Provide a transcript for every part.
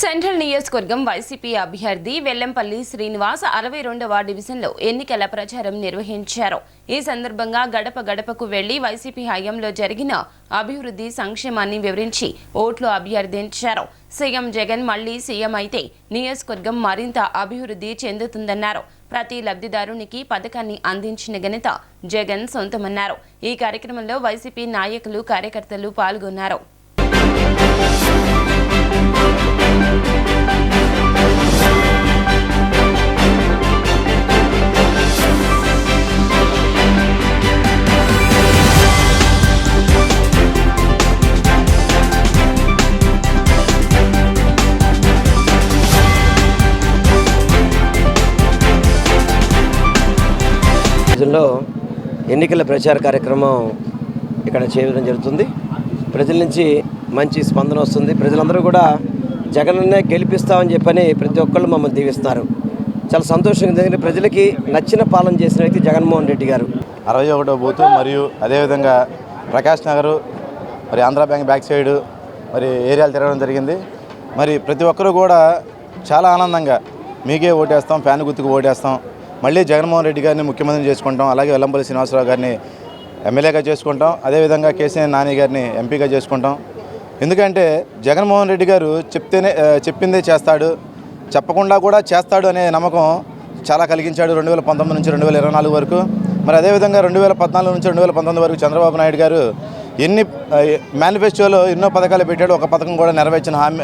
Central నియోజకవర్గం YCP అభ్యర్థి వెల్లంపల్లి శ్రీనివాస్ అరవై రెండవ డివిజన్లో ఎన్నికల ప్రచారం నిర్వహించారు. ఈ సందర్భంగా గడప గడపకు వెళ్ళి వైసీపీ హయాంలో జరిగిన అభివృద్ధి సంక్షేమాన్ని వివరించి ఓట్లు అభ్యర్థించారు. సీఎం జగన్ మళ్ళీ సీఎం అయితే నియోజకవర్గం మరింత అభివృద్ధి చెందుతుందన్నారు. ప్రతి లబ్ధిదారునికి పథకాన్ని అందించిన ఘనత జగన్ సొంతమన్నారు. ఈ కార్యక్రమంలో వైసీపీ నాయకులు కార్యకర్తలు పాల్గొన్నారు. రోజుల్లో ఎన్నికల ప్రచార కార్యక్రమం ఇక్కడ చేయడం జరుగుతుంది. ప్రజల నుంచి మంచి స్పందన వస్తుంది. ప్రజలందరూ కూడా జగన్నే గెలిపిస్తామని చెప్పని ప్రతి ఒక్కళ్ళు మమ్మల్ని దీవిస్తారు. చాలా సంతోషంగా ఉంది. ఎందుకంటే ప్రజలకి నచ్చిన పాలన చేసిన వ్యక్తి జగన్మోహన్ రెడ్డి గారు. అరవై ఒకటో బూత్ మరియు అదేవిధంగా ప్రకాష్ నగర్ మరి ఆంధ్రా బ్యాంక్ బ్యాక్ సైడ్ మరి ఏరియాలు తిరగడం జరిగింది. మరి ప్రతి ఒక్కరూ కూడా చాలా ఆనందంగా మీకే ఓటేస్తాం ఫ్యాన్ గుర్తుకు ఓటేస్తాం. మళ్ళీ జగన్మోహన్ రెడ్డి గారిని ముఖ్యమంత్రిని చేసుకుంటాం అలాగే వెల్లంపల్లి శ్రీనివాసరావు గారిని ఎమ్మెల్యేగా చేసుకుంటాం అదేవిధంగా కేసీఆర్ నాని గారిని ఎంపీగా చేసుకుంటాం. ఎందుకంటే జగన్మోహన్ రెడ్డి గారు చెప్తేనే చెప్పిందే చేస్తాడు చెప్పకుండా కూడా చేస్తాడు అనే నమ్మకం చాలా కలిగించాడు రెండు వేల పంతొమ్మిది నుంచి రెండు వేల ఇరవై నాలుగు వరకు. మరి అదేవిధంగా రెండు వేల పద్నాలుగు నుంచి రెండు వేల పంతొమ్మిది వరకు చంద్రబాబు నాయుడు గారు ఎన్ని మేనిఫెస్టోలో ఎన్నో పథకాలు పెట్టాడు ఒక పథకం కూడా నెరవేర్చిన హామీ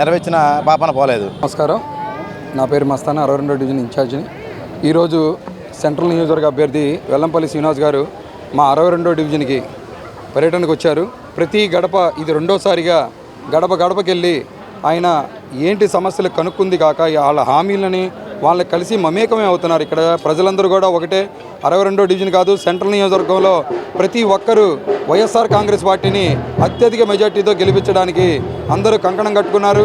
నెరవేర్చిన పాపన పోలేదు. నమస్కారం. నా పేరు మస్తానా అరవై రెండో డివిజన్ ఇన్ఛార్జిని. ఈరోజు సెంట్రల్ నియోజకవర్గ అభ్యర్థి వెల్లంపల్లి శ్రీనివాస్ గారు మా అరవై రెండో డివిజన్కి పర్యటనకు వచ్చారు. ప్రతి గడప ఇది రెండోసారిగా గడప గడపకెళ్ళి ఆయన ఏంటి సమస్యలు కనుక్కుంది కాక వాళ్ళ హామీలని వాళ్ళని కలిసి మమేకమే అవుతున్నారు. ఇక్కడ ప్రజలందరూ కూడా ఒకటే అరవై రెండో డివిజన్ కాదు సెంట్రల్ నియోజకవర్గంలో ప్రతి ఒక్కరూ వైఎస్ఆర్ కాంగ్రెస్ పార్టీని అత్యధిక మెజార్టీతో గెలిపించడానికి అందరూ కంకణం కట్టుకున్నారు.